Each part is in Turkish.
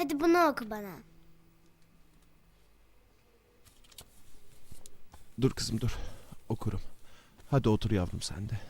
Hadi bunu oku bana. Dur kızım dur. Okurum. Hadi otur yavrum sen de.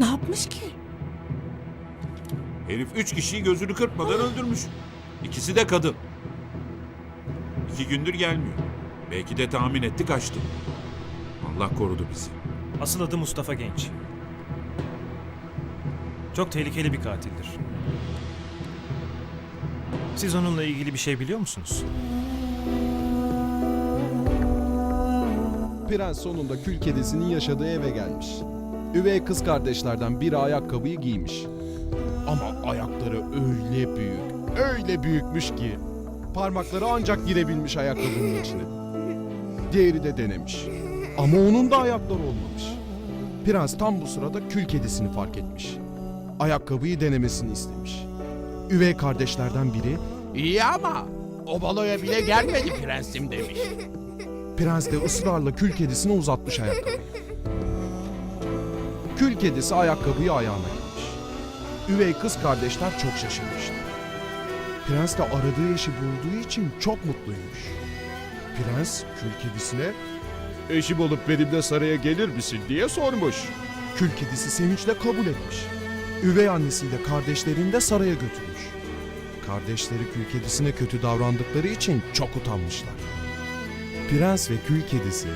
Ne yapmış ki? Herif üç kişiyi gözünü kırpmadan öldürmüş. İkisi de kadın. İki gündür gelmiyor. Belki de tahmin etti kaçtı. Allah korudu bizi. Asıl adı Mustafa Genç. Çok tehlikeli bir katildir. Siz onunla ilgili bir şey biliyor musunuz? Prens sonunda kül kedisinin yaşadığı eve gelmiş. Üvey kız kardeşlerden biri ayakkabıyı giymiş. Ama ayakları öyle büyük, öyle büyükmüş ki parmakları ancak girebilmiş ayakkabının içine. Diğeri de denemiş. Ama onun da ayakları olmamış. Prens tam bu sırada kül kedisini fark etmiş. Ayakkabıyı denemesini istemiş. Üvey kardeşlerden biri İyi ama o baloya bile gelmedi prensim demiş. Prens de ısrarla kül kedisine uzatmış ayakkabıyı. Kül kedisi ayakkabıyı ayağına giymiş. Üvey kız kardeşler çok şaşırmıştı. Prens de aradığı eşi bulduğu için çok mutluymuş. Prens kül kedisine Eşim olup benimle saraya gelir misin diye sormuş. kül kedisi sevinçle kabul etmiş. Üvey annesiyle kardeşlerini de saraya götürmüş. Kardeşleri kül kedisine kötü davrandıkları için çok utanmışlar. Prens ve kül kedisi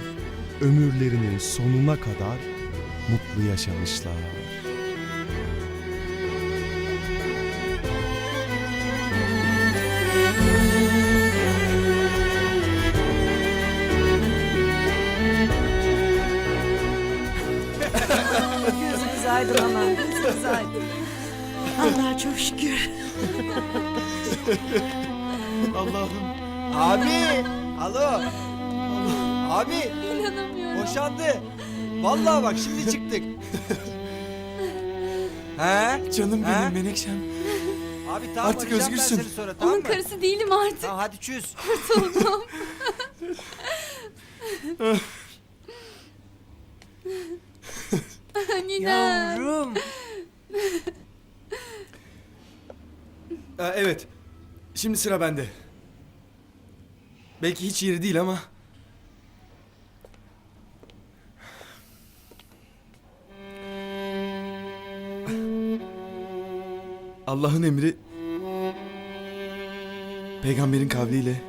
ömürlerinin sonuna kadar mutlu yaşamışlar. Gözünüz aydın ama. Gözünüz aydın. Allah çok şükür. Abi! Alo! Abi! İnanamıyorum. Boşandı. Vallahi bak şimdi çıktık. He? Canım He? benim Menekşem. Abi tamam Artık arayacağım özgürsün. Ben seni sonra, tamam Onun mı? karısı değilim artık. Tamam hadi çüz. Kurtuldum. Ninem. Yavrum. Aa, evet. Şimdi sıra bende. Belki hiç yeri değil ama. Allah'ın emri peygamberin kavliyle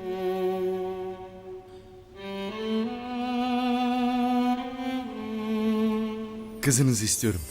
kızınızı istiyorum.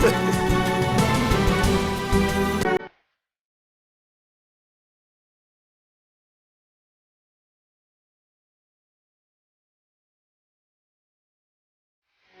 对